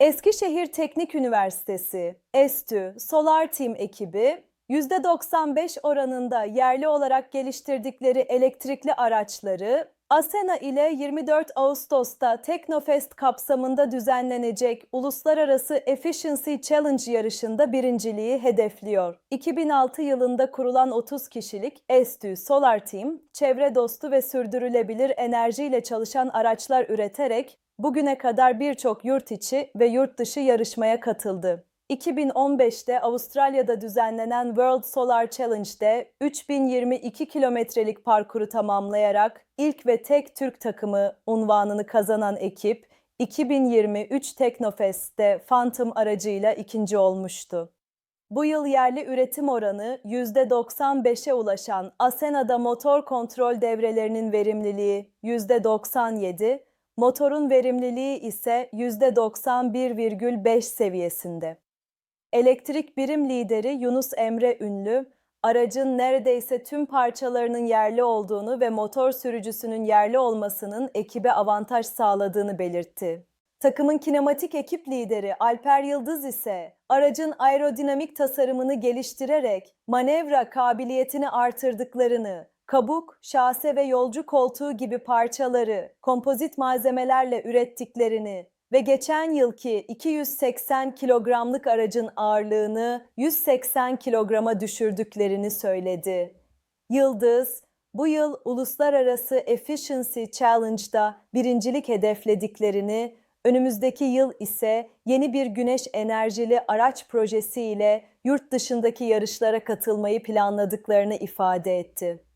Eskişehir Teknik Üniversitesi, ESTÜ, Solar Team ekibi, %95 oranında yerli olarak geliştirdikleri elektrikli araçları, Asena ile 24 Ağustos'ta Teknofest kapsamında düzenlenecek Uluslararası Efficiency Challenge yarışında birinciliği hedefliyor. 2006 yılında kurulan 30 kişilik ESTÜ Solar Team, çevre dostu ve sürdürülebilir enerjiyle çalışan araçlar üreterek bugüne kadar birçok yurt içi ve yurt dışı yarışmaya katıldı. 2015'te Avustralya'da düzenlenen World Solar Challenge'de 3022 kilometrelik parkuru tamamlayarak ilk ve tek Türk takımı unvanını kazanan ekip, 2023 Teknofest'te Phantom aracıyla ikinci olmuştu. Bu yıl yerli üretim oranı %95'e ulaşan Asena'da motor kontrol devrelerinin verimliliği %97, motorun verimliliği ise %91,5 seviyesinde. Elektrik birim lideri Yunus Emre Ünlü, aracın neredeyse tüm parçalarının yerli olduğunu ve motor sürücüsünün yerli olmasının ekibe avantaj sağladığını belirtti. Takımın kinematik ekip lideri Alper Yıldız ise aracın aerodinamik tasarımını geliştirerek manevra kabiliyetini artırdıklarını, kabuk, şase ve yolcu koltuğu gibi parçaları kompozit malzemelerle ürettiklerini ve geçen yılki 280 kilogramlık aracın ağırlığını 180 kilograma düşürdüklerini söyledi. Yıldız, bu yıl Uluslararası Efficiency Challenge'da birincilik hedeflediklerini, önümüzdeki yıl ise yeni bir güneş enerjili araç projesiyle yurt dışındaki yarışlara katılmayı planladıklarını ifade etti.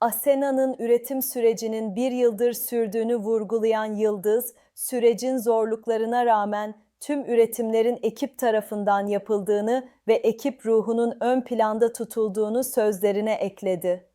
Asena'nın üretim sürecinin bir yıldır sürdüğünü vurgulayan Yıldız, sürecin zorluklarına rağmen tüm üretimlerin ekip tarafından yapıldığını ve ekip ruhunun ön planda tutulduğunu sözlerine ekledi.